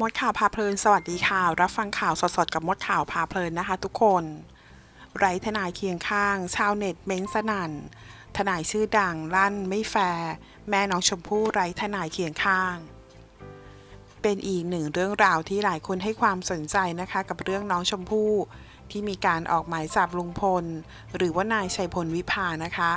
มดข่าวพาเพลินสวัสดีค่ะ รับฟังข่าวสดๆกับมดข่าวพาเพลินนะคะทุกคน ไร้ทนายเคียงข้าง ชาวเน็ตเม้นสนั่น ทนายชื่อดังลั่นไม่แฟร์แม่น้องชมพู่ไร้ทนายเคียงข้าง เป็นอีกหนึ่งเรื่องราวที่หลายคนให้ความสนใจนะคะ กับเรื่องน้องชมพู่ที่มีการออกหมายจับลุงพล หรือว่านายชัยพลวิภานะคะ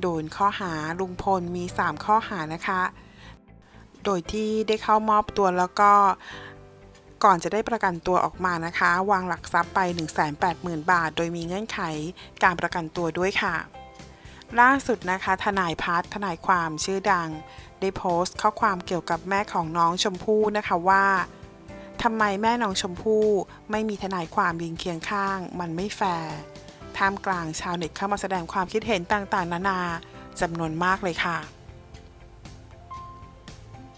โดนข้อหาลุงพลมี 3 ข้อหานะคะ โดยที่ได้เข้ามอบตัวแล้วก็ก่อนจะได้ประกันตัวออกมานะคะ วางหลักทรัพย์ไป 180,000 บาท โดยมีเงื่อนไขการประกันตัวด้วยค่ะ ล่าสุดนะคะ ทนายพัฒน์ทนายความชื่อดัง ได้โพสต์ข้อความเกี่ยวกับแม่ของน้องชมพู่นะคะว่าทำไมแม่น้องชมพู่ไม่มีทนายความยืนเคียงข้าง มันไม่แฟร์ท่ามกลางชาวเน็ตเข้ามาแสดงความคิดเห็นต่างๆ นานาจำนวนมากเลยค่ะ